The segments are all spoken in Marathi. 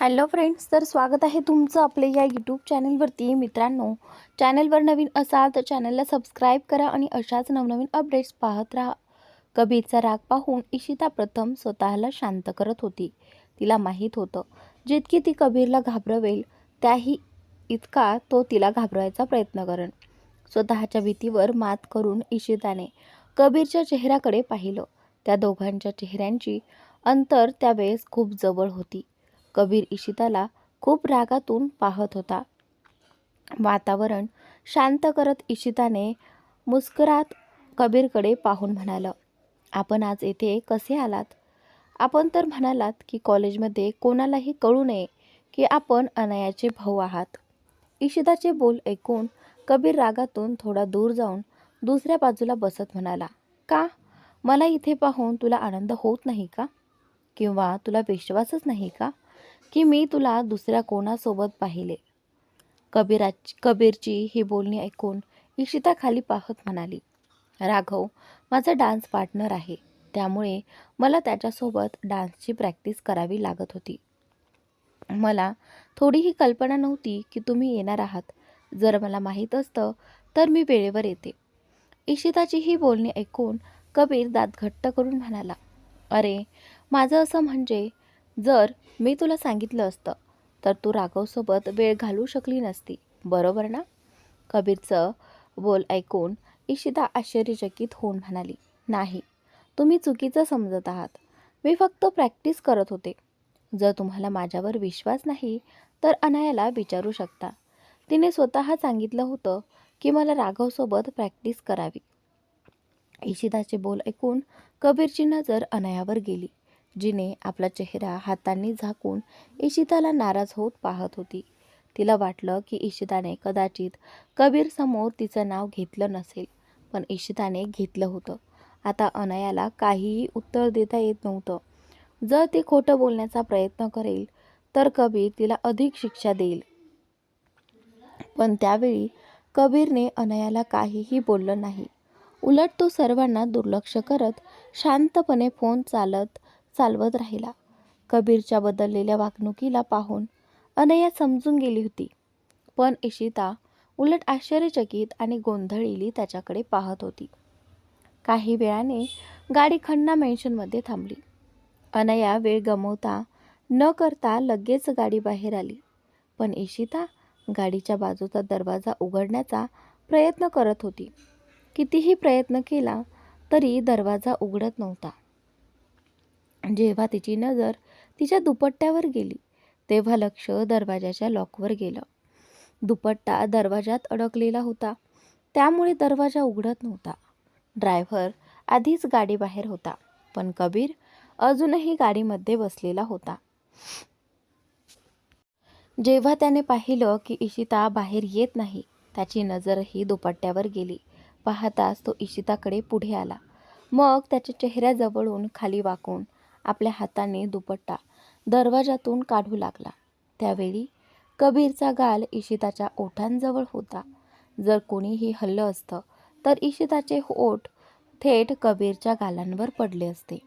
हॅलो फ्रेंड्स तर स्वागत आहे तुमचं आपल्या या यूट्यूब चॅनलवरती मित्रांनो. चॅनलवर नवीन असाल तर चॅनलला सबस्क्राईब करा आणि अशाच नवनवीन अपडेट्स पाहत राहा. कबीरचा राग पाहून इशिता प्रथम स्वतःला शांत करत होती. तिला माहीत होतं जितकी ती कबीरला घाबरवेल त्याही इतका तो तिला घाबरवायचा प्रयत्न करेन. स्वतःच्या भीतीवर मात करून इशिताने कबीरच्या चेहऱ्याकडे पाहिलं. त्या दोघांच्या चेहऱ्यांची अंतर त्यावेळेस खूप जवळ होती. कबीर इशिताला खूप रागातून पाहत होता. वातावरण शांत करत इशिताने मुस्करात कबीरकडे पाहून म्हणालं आपण आज येथे कसे आलात? आपण तर म्हणालात की कॉलेजमध्ये कोणालाही कळू नये की आपण अनयाचे भाऊ आहात. इशिताचे बोल ऐकून कबीर रागातून थोडा दूर जाऊन दुसऱ्या बाजूला बसत म्हणाला का? मला इथे पाहून तुला आनंद होत नाही का? किंवा तुला विश्वासच नाही का? की मी तुला दुसऱ्या कोणासोबत पाहिले. कबीराची कबीरची ही बोलणी ऐकून इशिता खाली पाहत म्हणाली राघव माझा डान्स पार्टनर आहे. त्यामुळे मला त्याच्यासोबत डान्सची प्रॅक्टिस करावी लागत होती. मला थोडीही कल्पना नव्हती की तुम्ही येणार आहात. जर मला माहीत असतं तर मी वेळेवर येते. इशिताची ही बोलणी ऐकून कबीर दात घट्ट करून म्हणाला अरे माझं असं म्हणजे जर मी तुला सांगितलं असतं तर तू राघवसोबत वेळ घालवू शकली नसती. बरोबर ना? कबीरचं बोल ऐकून इशिता आश्चर्यचकित होऊन म्हणाली नाही तुम्ही चुकीचं समजत आहात. मी फक्त प्रॅक्टिस करत होते. जर तुम्हाला माझ्यावर विश्वास नाही तर अनायाला विचारू शकता. तिने स्वतः सांगितलं होतं की मला राघवसोबत प्रॅक्टिस करावी. इशिताचे बोल ऐकून कबीरची नजर अनयावर गेली. जिने आपला चेहरा हातांनी झाकून इशिताला नाराज होत पाहत होती. तिला वाटलं की इशिताने कदाचित कबीर समोर तिचं नाव घेतलं नसेल पण इशिताने घेतलं होतं. आता अनयाला काहीही उत्तर देता येत नव्हतं. जर ती खोटं बोलण्याचा प्रयत्न करेल तर कबीर तिला अधिक शिक्षा देईल. पण त्यावेळी कबीरने अनयाला काहीही बोललं नाही. उलट तो सर्वांना दुर्लक्ष करत शांतपणे फोन चालत चालवत राहिला. कबीरच्या बदललेल्या वागणुकीला पाहून अनया समजून गेली होती. पण इशिता उलट आश्चर्यचकित आणि गोंधळीली त्याच्याकडे पाहत होती. काही वेळाने गाडी खन्ना मेन्शनमध्ये थांबली. अनया वेळ गमवता न करता लगेच गाडी बाहेर आली. पण इशिता गाडीच्या बाजूचा दरवाजा उघडण्याचा प्रयत्न करत होती. कितीही प्रयत्न केला तरी दरवाजा उघडत नव्हता. जेव्हा तिची नजर तिच्या दुपट्ट्यावर गेली तेव्हा लक्ष दरवाजाच्या लॉकवर गेलं. दुपट्टा दरवाजात अडकलेला होता. त्यामुळे दरवाजा उघडत नव्हता. ड्रायव्हर आधीच गाडी बाहेर होता पण कबीर अजूनही गाडीमध्ये बसलेला होता. जेव्हा त्याने पाहिलं की इशिता बाहेर येत नाही त्याची नजरही दुपट्ट्यावर गेली. पाहताच तो इशिताकडे पुढे आला. मग त्याच्या चेहऱ्याजवळून खाली वाकून आपल्या हाताने दुपट्टा दरवाजातून काढू लागला. त्यावेळी कबीरचा गाल इशिताच्या ओठांजवळ होता. जर कोणीही हल्लं असतं तर इशिताचे ओठ थेट कबीरच्या गालांवर पडले असते.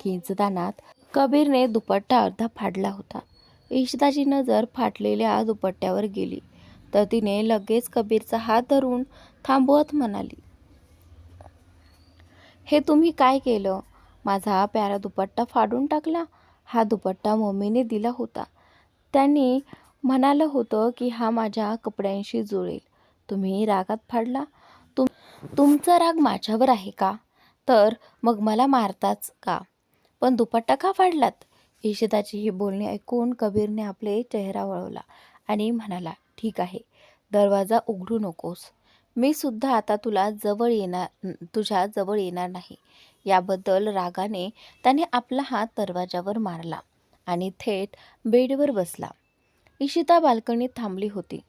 किंचदानात कबीरने दुपट्टा अर्धा फाडला होता. इशिताची नजर फाटलेल्या दुपट्ट्यावर गेली. तर तिने लगेच कबीरचा हात धरून थांबवत म्हणाली हे तुम्ही काय केलं? माझा प्यारा दुपट्टा फाडून टाकला. हा दुपट्टा मम्मीने दिला होता. त्यांनी म्हणालं होतं की हा माझ्या कपड्यांशी जुळेल. तुम्ही रागात फाडला. तुम तुमचा राग माझ्यावर आहे का? तर मग मला मारताच का? पण दुपट्टा का फाडलात? इशिताची ही बोलणी ऐकून कबीरने आपले चेहरा वळवला आणि म्हणाला ठीक आहे. दरवाजा उघडू नकोस. मी सुद्धा आता तुला जवळ येणार तुझ्या जवळ येणार नाही. याबद्दल रागाने त्याने आपला हात दरवाजावर मारला आणि थेट बेडवर बसला. इशिता बाल्कनीत थांबली होती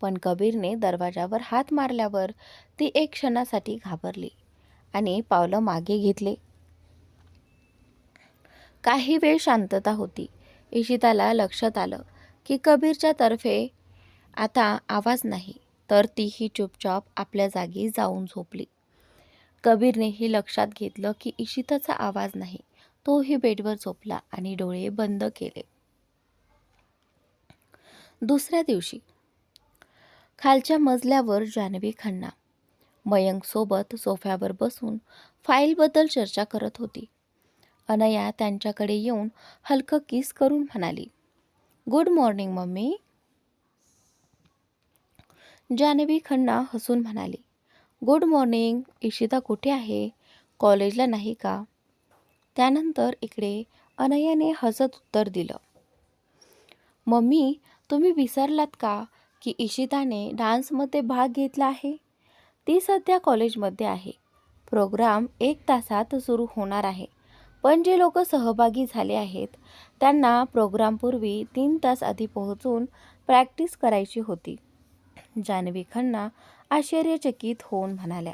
पण कबीरने दरवाजावर हात मारल्यावर ती एक क्षणासाठी घाबरली आणि पावलं मागे घेतले. काही वेळ शांतता होती. इशिताला लक्षात आलं की कबीरच्या तर्फे आता आवाज नाही तर तीही चुपचाप आपल्या जागी जाऊन झोपली. कबीरने हे लक्षात घेतलं की इशिताचा आवाज नाही. तोही बेडवर झोपला आणि डोळे बंद केले. दुसऱ्या दिवशी खालच्या मजल्यावर जान्हवी खन्ना मयंकसोबत सोफ्यावर बसून फाईलबद्दल चर्चा करत होती. अनया त्यांच्याकडे येऊन हलकं किस करून म्हणाली good morning mummy. Janhavi Khanna हसून म्हणाली गुड मॉर्निंग इशिता कुठे आहे? कॉलेजला नाही का? त्यानंतर इकडे अनयाने हसत उत्तर दिलं. मम्मी तुम्ही विसरलात का की इशिताने डान्समध्ये भाग घेतला आहे? ती सध्या कॉलेजमध्ये आहे. प्रोग्राम एक तासात सुरू होणार आहे. पण जे लोक सहभागी झाले आहेत त्यांना प्रोग्रामपूर्वी तीन तास आधी पोहोचून प्रॅक्टिस करायची होती. जान्हवी खन्ना आश्चर्यचकित होऊन म्हणाल्या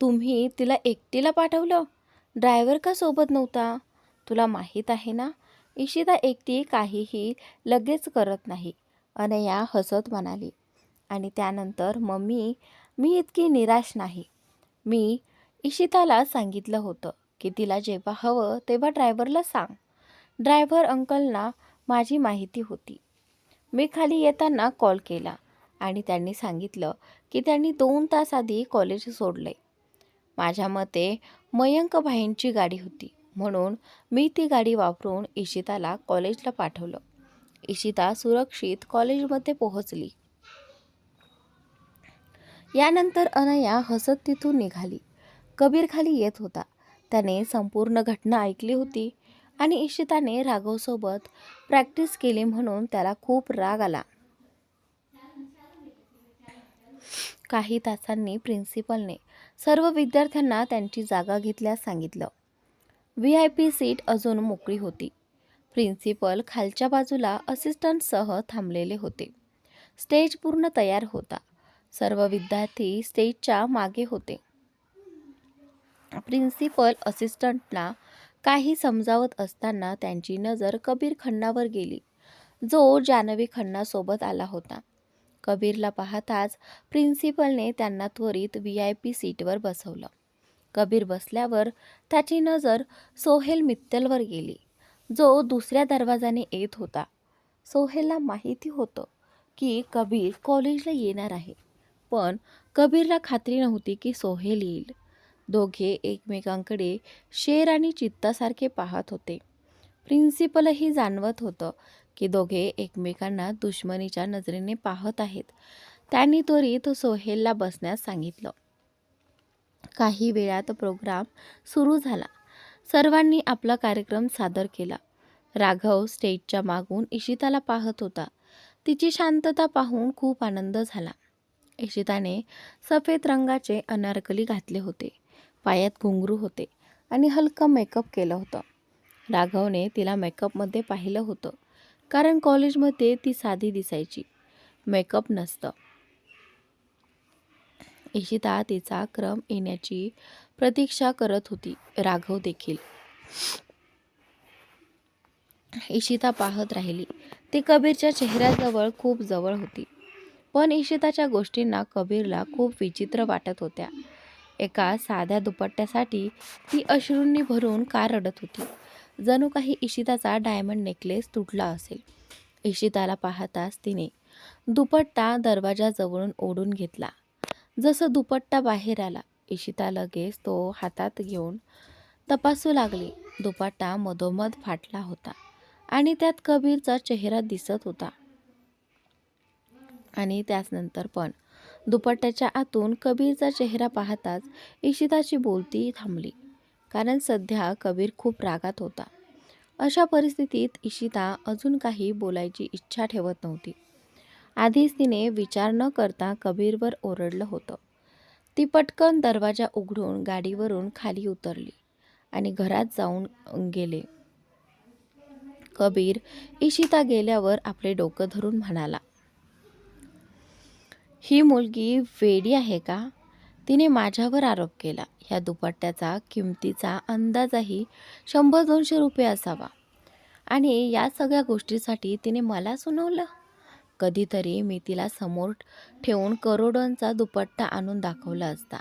तुम्ही तिला एकटीला पाठवलं? ड्रायव्हर का सोबत नव्हता? तुला माहीत आहे ना इशिता एकटी काहीही लगेच करत नाही. अनया हसत म्हणाली आणि त्यानंतर मम्मी मी इतकी निराश नाही. मी इशिताला सांगितलं होतं की तिला जेव्हा हवं तेव्हा ड्रायव्हरला सांग. ड्रायव्हर अंकलना माझी माहिती होती. मी खाली येताना कॉल केला आणि त्यांनी सांगितलं की त्यांनी दोन तास आधी कॉलेज सोडले माझ्या मते मयंक भाईंची गाडी होती म्हणून मी ती गाडी वापरून इशिताला कॉलेजला पाठवलं. इशिता सुरक्षित कॉलेजमध्ये पोहोचली. यानंतर अनया हसत तिथून निघाली. कबीर खाली येत होता. त्याने संपूर्ण घटना ऐकली होती. आणि इशिताने राघवसोबत प्रॅक्टिस केली म्हणून त्याला खूप राग आला. काही तासांनी प्रिन्सिपलने सर्व विद्यार्थ्यांना त्यांची जागा घेतल्यास सांगितलं. व्ही आय पी सीट अजून मोकळी होती. प्रिन्सिपल खालच्या बाजूला असिस्टंटसह थांबलेले होते. स्टेज पूर्ण तयार होता. सर्व विद्यार्थी स्टेजच्या मागे होते. प्रिन्सिपल असिस्टंटला काही समजावत असताना त्यांची नजर कबीर खन्नावर गेली. जो जानवी खन्नासोबत आला होता. कबीरला पाहताच प्रिन्सिपलने त्यांना त्वरित व्ही आय पी सीटवर बसवलं. कबीर बसल्यावर त्याची नजर सोहेल मित्तलवर गेली. जो दुसऱ्या दरवाजाने येत होता. सोहेलला माहिती होतं की कबीर कॉलेजला येणार आहे. पण कबीरला खात्री नव्हती की सोहेल येईल. दोघे एकमेकांकडे शेर आणि चित्तासारखे पाहत होते. प्रिन्सिपलही जाणवत होतं की दोघे एकमेकांना दुश्मनीच्या नजरेने पाहत आहेत. त्यांनी त्वरित सोहेलला बसण्यास सांगितलं. काही वेळात प्रोग्राम सुरू झाला. सर्वांनी आपला कार्यक्रम सादर केला. राघव स्टेजच्या मागून इशिताला पाहत होता. तिची शांतता पाहून खूप आनंद झाला. इशिताने सफेद रंगाचे अनारकली घातले होते. पायात घुंगरू होते आणि हलकं मेकअप केलं होतं. राघवने तिला मेकअपमध्ये पाहिलं होतं कारण कॉलेजमध्ये ती साधी दिसायची. मेकअप नसतं. इशिता तिचा क्रम येण्याची प्रतीक्षा करत होती राघव देखील. इशिता पाहत राहिली. ती कबीरच्या चेहऱ्याजवळ खूप जवळ होती. पण इशिताच्या गोष्टींना कबीरला खूप विचित्र वाटत होत्या. एका साध्या दुपट्ट्यासाठी ती अश्रूंनी भरून का रडत होती. जणू काही इशिताचा डायमंड नेकलेस तुटला असेल. इशिताला पाहताच तिने दुपट्टा दरवाजाजवळून ओढून घेतला. जसं दुपट्टा बाहेर आला इशिता लगेच तो हातात घेऊन तपासू लागली. दुपट्टा मधोमध फाटला होता आणि त्यात कबीरचा चेहरा दिसत होता. आणि त्याचनंतर पण दुपट्ट्याच्या आतून कबीरचा चेहरा पाहताच इशिताची बोलती थांबली. कारण सध्या कबीर खूप रागात होता. अशा परिस्थितीत इशिता अजून काही बोलायची इच्छा ठेवत नव्हती. आधीच तिने विचार न करता कबीरवर ओरडलं होतं. ती पटकन दरवाजा उघडून गाडीवरून खाली उतरली आणि घरात जाऊन गेले. कबीर इशिता गेल्यावर आपले डोकं धरून म्हणाला ही मुलगी वेडी आहे का? तिने माझ्यावर आरोप केला. ह्या दुपट्ट्याचा किमतीचा अंदाजही शंभर दोनशे रुपये असावा. आणि या सगळ्या गोष्टीसाठी तिने मला सुनावलं. कधीतरी मी तिला समोर ठेवून करोडोंचा दुपट्टा आणून दाखवला असता.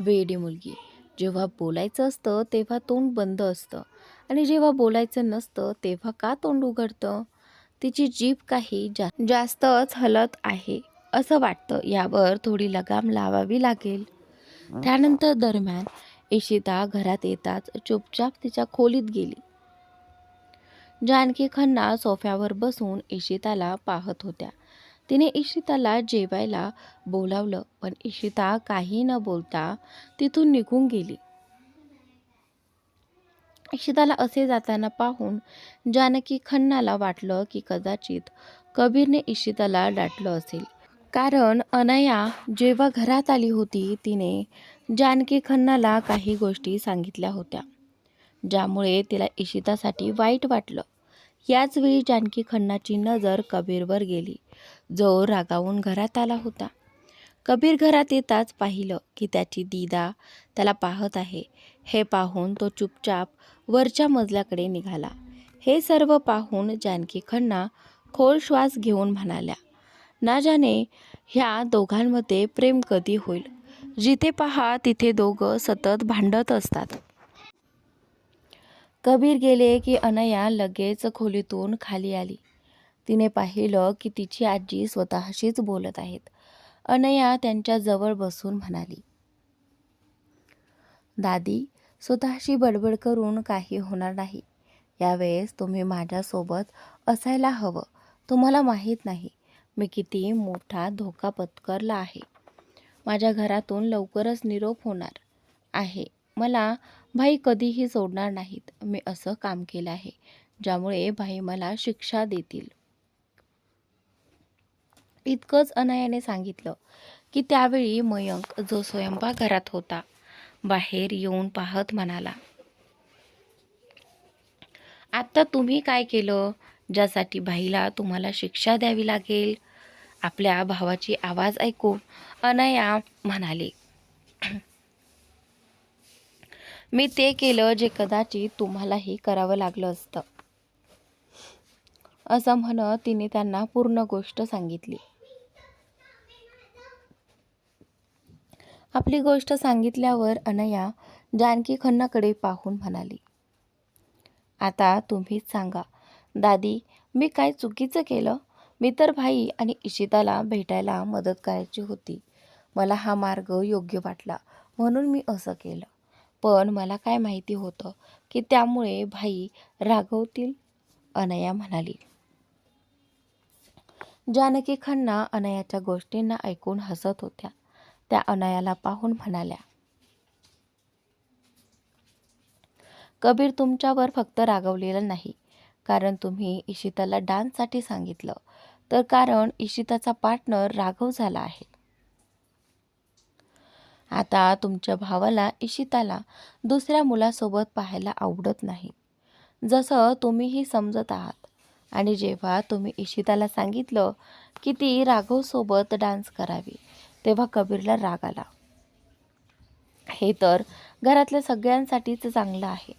वेडी मुलगी. जेव्हा बोलायचं असतं तेव्हा तोंड बंद असतं. आणि जेव्हा बोलायचं नसतं तेव्हा का तोंड उघडतं? तिची जीभ काही जा जास्तच हलत आहे. असं वाटतं यावर थोडी लगाम लावावी लागेल. त्यानंतर दरम्यान इशिता घरात येताच चुपचाप तिच्या खोलीत गेली. जानकी खन्ना सोफ्यावर बसून इशिताला पाहत होत्या. तिने इशिताला जेवायला बोलावलं पण इशिता काही न बोलता तिथून निघून गेली. इशिताला असे जाताना पाहून जानकी खन्नाला वाटलं की कदाचित कबीरने इशिताला डाटलं असेल. कारण अनया जेव्हा घरात आली होती तिने जानकी खन्नाला काही गोष्टी सांगितल्या होत्या ज्यामुळे तिला इशितासाठी वाईट वाटलं. याचवेळी जानकी खन्नाची नजर कबीरवर गेली जो रागावून घरात आला होता. कबीर घरात येताच पाहिलं की त्याची दीदा त्याला पाहत आहे. हे पाहून तो चुपचाप वरच्या मजल्याकडे निघाला. हे सर्व पाहून जानकी खन्ना खोल श्वास घेऊन म्हणाल्या ना जाणे ह्या दोघांमध्ये प्रेम कधी होईल? जिथे पहा तिथे दोघं सतत भांडत असतात. कबीर गेले की अनया लगेच खोलीतून खाली आली. तिने पाहिलं की तिची आजी स्वतःशीच बोलत आहेत. अनया त्यांच्या जवळ बसून म्हणाली दादी स्वतःशी बडबड करून काही होणार नाही. यावेळेस तुम्ही माझ्यासोबत असायला हवं. तुम्हाला माहीत नाही. मी किती मोठा धोका पत्करला आहे. माझ्या घरातून लवकरच निरोप होणार आहे. मला भाई कधीही सोडणार नाहीत. मी असं काम केलं आहे ज्यामुळे भाई मला शिक्षा देतील. इतकंच अनयाने सांगितलं की त्यावेळी मयंक जो स्वयंपाकघरात होता बाहेर येऊन पाहत म्हणाला आता तुम्ही काय केलं? ज्यासाठी भाईला तुम्हाला शिक्षा द्यावी लागेल. आपल्या भावाची आवाज ऐकून अनया म्हणाली. मी ते केलं जे कदाचित तुम्हालाही करावं लागलं असतं. असं म्हणत तिने त्यांना पूर्ण गोष्ट सांगितली. आपली गोष्ट सांगितल्यावर अनया जानकी खन्नाकडे पाहून म्हणाली. आता तुम्हीच सांगा दादी मी काय चुकीचं केलं? मी तर भाई आणि इशिताला भेटायला मदत करायची होती. मला हा मार्ग योग्य वाटला म्हणून मी असं केलं. पण मला काय माहिती होतं की त्यामुळे भाई रागवतील? अनया म्हणाली. जानकी खन्ना अनयाच्या गोष्टींना ऐकून हसत होत्या. त्या अनयाला पाहून म्हणाल्या कबीर तुमच्यावर फक्त रागवलेलं नाही. कारण तुम्ही इशिताला डान्ससाठी सांगितलं. तर कारण इशिताचा पार्टनर राघव झाला आहे. आता तुमच्या भावाला इशिताला दुसऱ्या मुलासोबत पाहायला आवडत नाही. जसं तुम्हीही समजत आहात. आणि जेव्हा तुम्ही इशिताला सांगितलं की ती राघवसोबत डान्स करावी तेव्हा कबीरला राग आला. हे तर घरातल्या सगळ्यांसाठीच चांगलं आहे.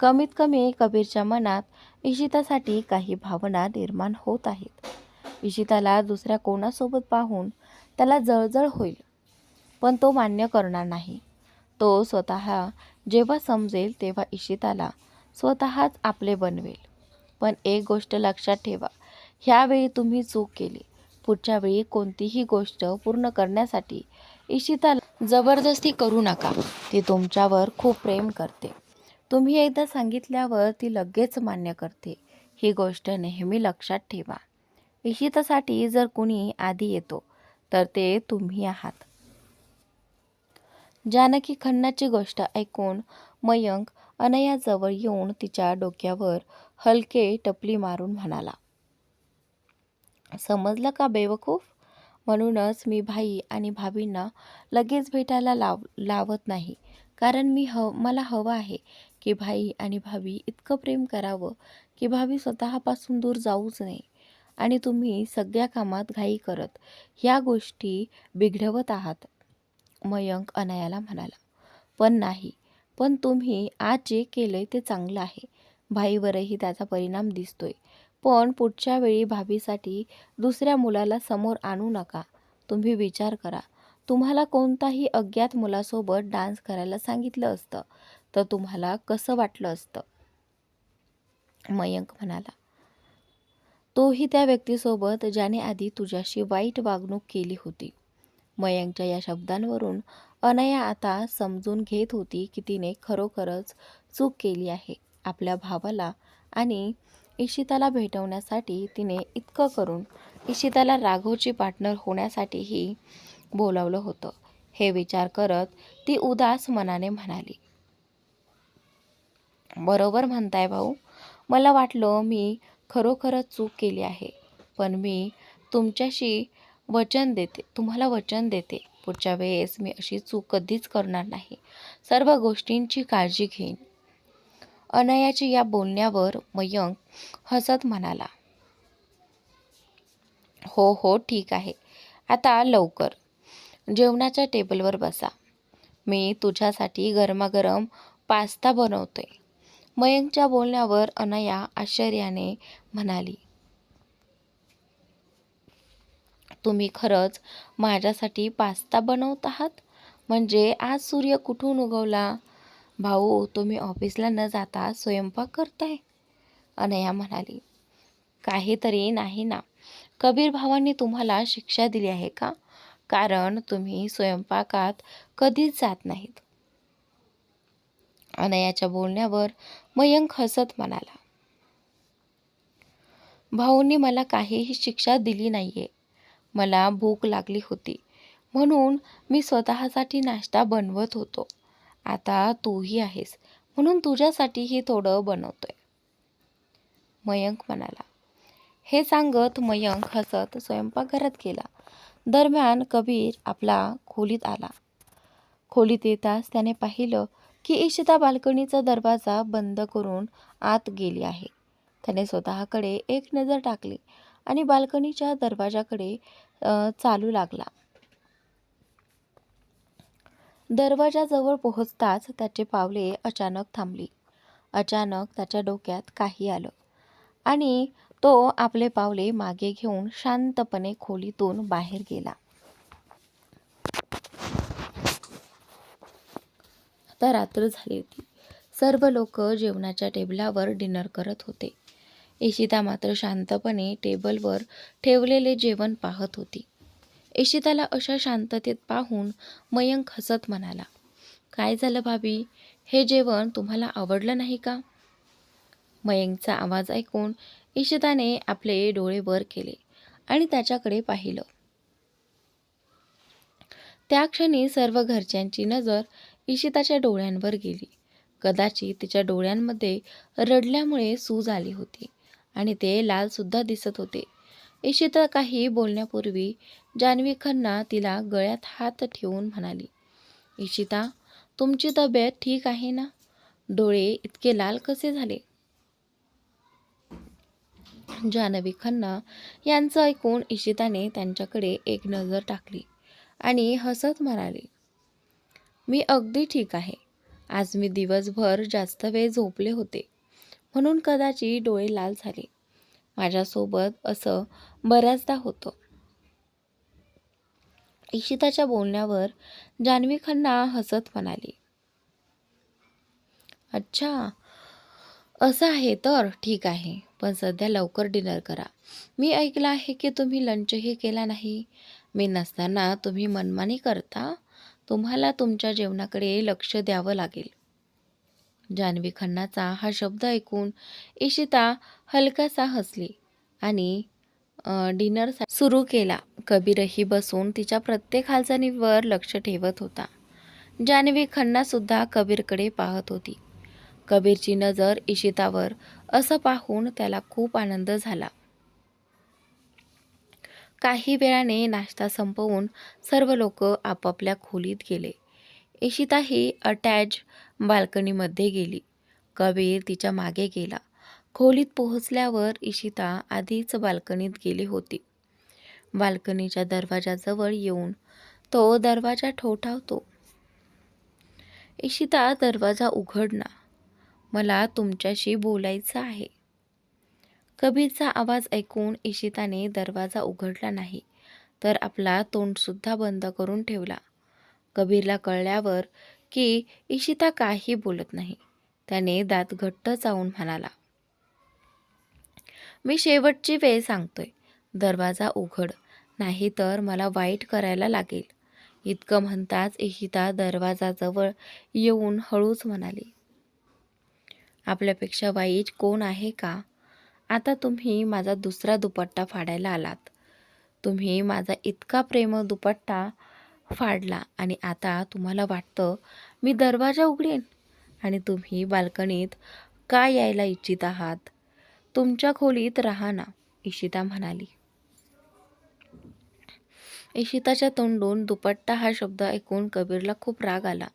कमीत कमी कबीरच्या मनात इशितासाठी काही भावना निर्माण होत आहेत. इशिताला दुसऱ्या कोणासोबत पाहून त्याला जळजळ होईल पण तो मान्य करणार नाही. तो स्वतः जेव्हा समजेल तेव्हा इशिताला स्वतःच आपले बनवेल. पण एक गोष्ट लक्षात ठेवा ह्यावेळी तुम्ही चूक केली. पुढच्या वेळी कोणतीही गोष्ट पूर्ण करण्यासाठी इशिताला जबरदस्ती करू नका. ती तुमच्यावर खूप प्रेम करते. तुम्ही एकदा सांगितल्यावर ती लगेच मान्य करते. ही गोष्ट नेहमी लक्षात ठेवा. इशितासाठी जर कुणी आधी येतो तर ते तुम्ही आहात. जानकी खन्नाची गोष्ट ऐकून मयंक अनयाजवळ येऊन तिच्या डोक्यावर हलके टपली मारून म्हणाला समजलं का बेवकूफ? म्हणूनच मी भाई आणि भाभींना लगेच भेटायला लाव लावत नाही. कारण मी ह मला हवं आहे की भाई आणि भाभी इतकं प्रेम करावं की भाभी स्वतःपासून दूर जाऊच नये. आणि तुम्ही सगळ्या कामात घाई करत ह्या गोष्टी बिघडवत आहात मयंक अनयाला म्हणाला. पण नाही पण तुम्ही आज जे केलंय ते चांगलं आहे. भाईवरही त्याचा परिणाम दिसतोय. पण पुढच्या वेळी भाभीसाठी दुसऱ्या मुलाला समोर आणू नका. तुम्ही विचार करा. तुम्हाला कोणताही अज्ञात मुलासोबत डान्स करायला सांगितलं असतं. तर तुम्हाला कसं वाटलं असतं? मयंक म्हणाला तोही त्या व्यक्तीसोबत ज्याने आधी तुझ्याशी वाईट वागणूक केली होती. मयंकच्या या शब्दांवरून अनया आता समजून घेत होती की तिने खरोखरच चूक केली आहे आपल्या भावाला आणि इशिताला भेटवण्यासाठी तिने इतकं करून इशिताला राघवची पार्टनर होण्यासाठीही बोलावलं होतं. हे विचार करत ती उदास मनाने म्हणाली बरोबर म्हणताय भाऊ. मला वाटलं मी खरोखरच चूक केली आहे पण मी तुमच्याशी वचन देते तुम्हाला वचन देते. पुढच्या वेळेस मी अशी चूक कधीच करणार नाही. सर्व गोष्टींची काळजी घेईन. अनयाची या बोलण्यावर मयंक हसत म्हणाला. हो हो ठीक आहे. आता लवकर. जेवणाच्या टेबलवर बसा. मी तुझ्यासाठी गरमागरम पास्ता बनवते मयंकच्या बोलण्यावर अनया आश्चर्याने म्हणाली तुम्ही खरंच माझ्यासाठी पास्ता बनवत आहात? म्हणजे आज सूर्य कुठून उगवला? भाऊ तुम्ही ऑफिसला न जाता स्वयंपाक करताय. अनया म्हणाली काहीतरी नाही ना. कबीर भावांनी तुम्हाला शिक्षा दिली आहे का? कारण तुम्ही स्वयंपाकात कधीच जात नाहीत. अनयाच्या बोलण्यावर मयंक हसत म्हणाला भाऊंनी मला काहीही शिक्षा दिली नाहीये. मला भूक लागली होती. म्हणून मी स्वतःसाठी नाश्ता बनवत होतो. आता तूही आहेस. म्हणून तुझ्यासाठीही थोडं बनवतोय. मयंक म्हणाला हे सांगत मयंक हसत स्वयंपाकघरात गेला. दरम्यान कबीर आपला खोलीत आला. खोलीत येताच त्याने पाहिलं की इशिता बाल्कनीचा दरवाजा बंद करून आत गेली आहे. त्याने स्वतःकडे एक नजर टाकली आणि बाल्कनीच्या दरवाजाकडे चालू लागला. दरवाजाजवळ पोहोचताच त्याचे पावले अचानक थांबली. अचानक त्याच्या डोक्यात काही आलं आणि तो आपले पावले मागे घेऊन शांतपणे खोलीतून बाहेर गेला. आता रात्र झाली होती. सर्व लोक जेवणाच्या टेबलावर डिनर करत होते. इशिता मात्र शांतपणे टेबलवर ठेवलेले जेवण पाहत होती. इशिताला अशा शांततेत पाहून मयंक हसत म्हणाला काय झालं भाभी? हे जेवण तुम्हाला आवडलं नाही का? मयंकचा आवाज ऐकून इशिताने आपले डोळे वर केले आणि त्याच्याकडे पाहिलं. त्या क्षणी सर्व घरच्यांची नजर इशिताच्या डोळ्यांवर गेली. कदाचित तिच्या डोळ्यांमध्ये रडल्यामुळे सूज आली होती आणि ते लालसुद्धा दिसत होते. इशिता काही बोलण्यापूर्वी जान्हवी खन्ना तिला गळ्यात हात ठेवून म्हणाली इशिता तुमची तब्येत ठीक आहे ना? डोळे इतके लाल कसे झाले? जान्हवी खन्ना यांचं ऐकून इशिताने त्यांच्याकडे एक नजर टाकली आणि हसत म्हणाली मी अगदी ठीक आहे. आज मी दिवसभर जास्त वेळ झोपले होते. म्हणून कदाचित डोळे लाल झाले. माझ्यासोबत असं बऱ्याचदा होतं. इशिताच्या बोलण्यावर जान्हवी खन्ना हसत म्हणाली अच्छा असं आहे तर ठीक आहे पण सध्या लवकर डिनर करा. मी ऐकलं आहे की तुम्ही लंचही केला नाही. मी नसताना तुम्ही मनमानी करता? तुम्हाला तुमच्या जेवणाकडे लक्ष द्यावं लागेल. जान्हवी खन्नाचा हा शब्द ऐकून इशिता हलकासा हसली आणि डिनर सुरू केला. कबीरही बसून तिच्या प्रत्येक हालचालीवर लक्ष ठेवत होता. जान्हवी खन्नासुद्धा कबीरकडे पाहत होती. कबीरची नजर इशितावर असं पाहून त्याला खूप आनंद झाला. काही वेळाने नाश्ता संपवून सर्व लोक आपापल्या खोलीत गेले. इशिताही अटॅच बाल्कनीमध्ये गेली. कबीर तिच्यामागे गेला. खोलीत पोहोचल्यावर इशिता आधीच बाल्कनीत गेली होती. बाल्कनीच्या दरवाजाजवळ येऊन तो दरवाजा ठोठावतो. इशिता दरवाजा उघडना मला तुमच्याशी बोलायचं आहे. कबीरचा आवाज ऐकून इशिताने दरवाजा उघडला नाही तर आपला तोंडसुद्धा बंद करून ठेवला. कबीरला कळल्यावर की इशिता काही बोलत नाही. त्याने दात घट्ट चावून म्हणाला मी शेवटची वेळ सांगतोय. दरवाजा उघड. नाही तर मला वाईट करायला लागेल. इतकं म्हणताच इशिता दरवाजाजवळ येऊन हळूच म्हणाली आपल्यापेक्षा वाईट कोण आहे का? आता तुम्ही माझा दुसरा दुपट्टा फाडायला आलात. तुम्ही माझा इतका प्रेम दुपट्टा फाडला आणि आता तुम्हाला वाटतं मी दरवाजा उघडेन आणि तुम्ही बाल्कनीत का यायला इच्छित आहात? तुमच्या खोलीत राहा ना इशिता म्हणाली. इशिताच्या तोंडून दुपट्टा हा शब्द ऐकून कबीरला खूप राग आला.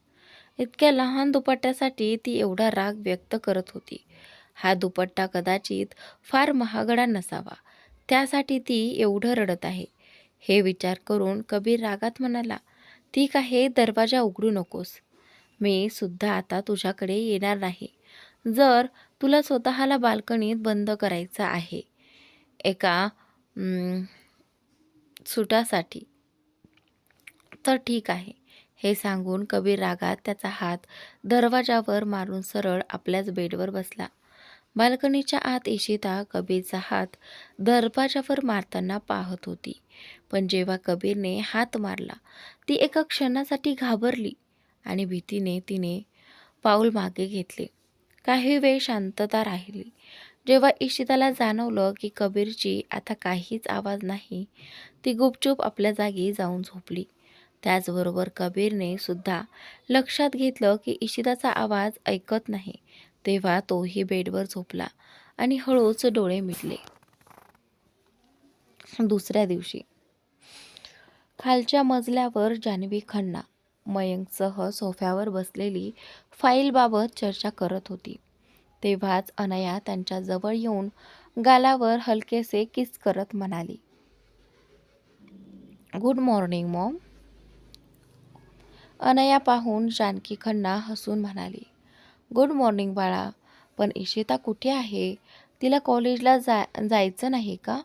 इतक्या लहान दुपट्ट्यासाठी ती एवढा राग व्यक्त करत होती. हा दुपट्टा कदाचित फार महागडा नसावा. त्यासाठी ती एवढं रडत आहे. हे विचार करून कबीर रागात म्हणाला ठीक आहे दरवाजा उघडू नकोस. मी सुद्धा आता तुझ्याकडे येणार नाही. जर तुला स्वतःला बाल्कनीत बंद करायचं आहे एका सुटासाठी तर ठीक आहे. हे सांगून कबीर रागात त्याचा हात दरवाजावर मारून सरळ आपल्याच बेडवर बसला. बाल्कनीच्या आत इशिता कबीरचा हात दरपाजावर मारताना पाहत होती. पण जेव्हा कबीरने हात मारला ती एका क्षणासाठी घाबरली आणि भीतीने तिने पाऊल मागे घेतले. काही वेळ शांतता राहिली. जेव्हा इशिताला जाणवलं की कबीरची आता काहीच आवाज नाही ती गुपचूप आपल्या जागी जाऊन झोपली. त्याचबरोबर कबीरने सुद्धा लक्षात घेतलं की इशिताचा आवाज ऐकत नाही. तेव्हा तोही बेडवर झोपला आणि हळूच डोळे मिटले. दुसऱ्या दिवशी. खालच्या मजल्यावर जान्हवी खन्ना मयंकसह सोफ्यावर बसलेली फाईलबाबत चर्चा करत होती. तेव्हाच अनया त्यांच्या जवळ येऊन गालावर हलकेसे किस करत म्हणाली गुड मॉर्निंग मॉम. अनया पाहून जानकी खन्ना हसून म्हणाली गुड मॉर्निंग बाळा. पण इशिता कुठे आहे? तिला कॉलेजला जा जायचं नाही का?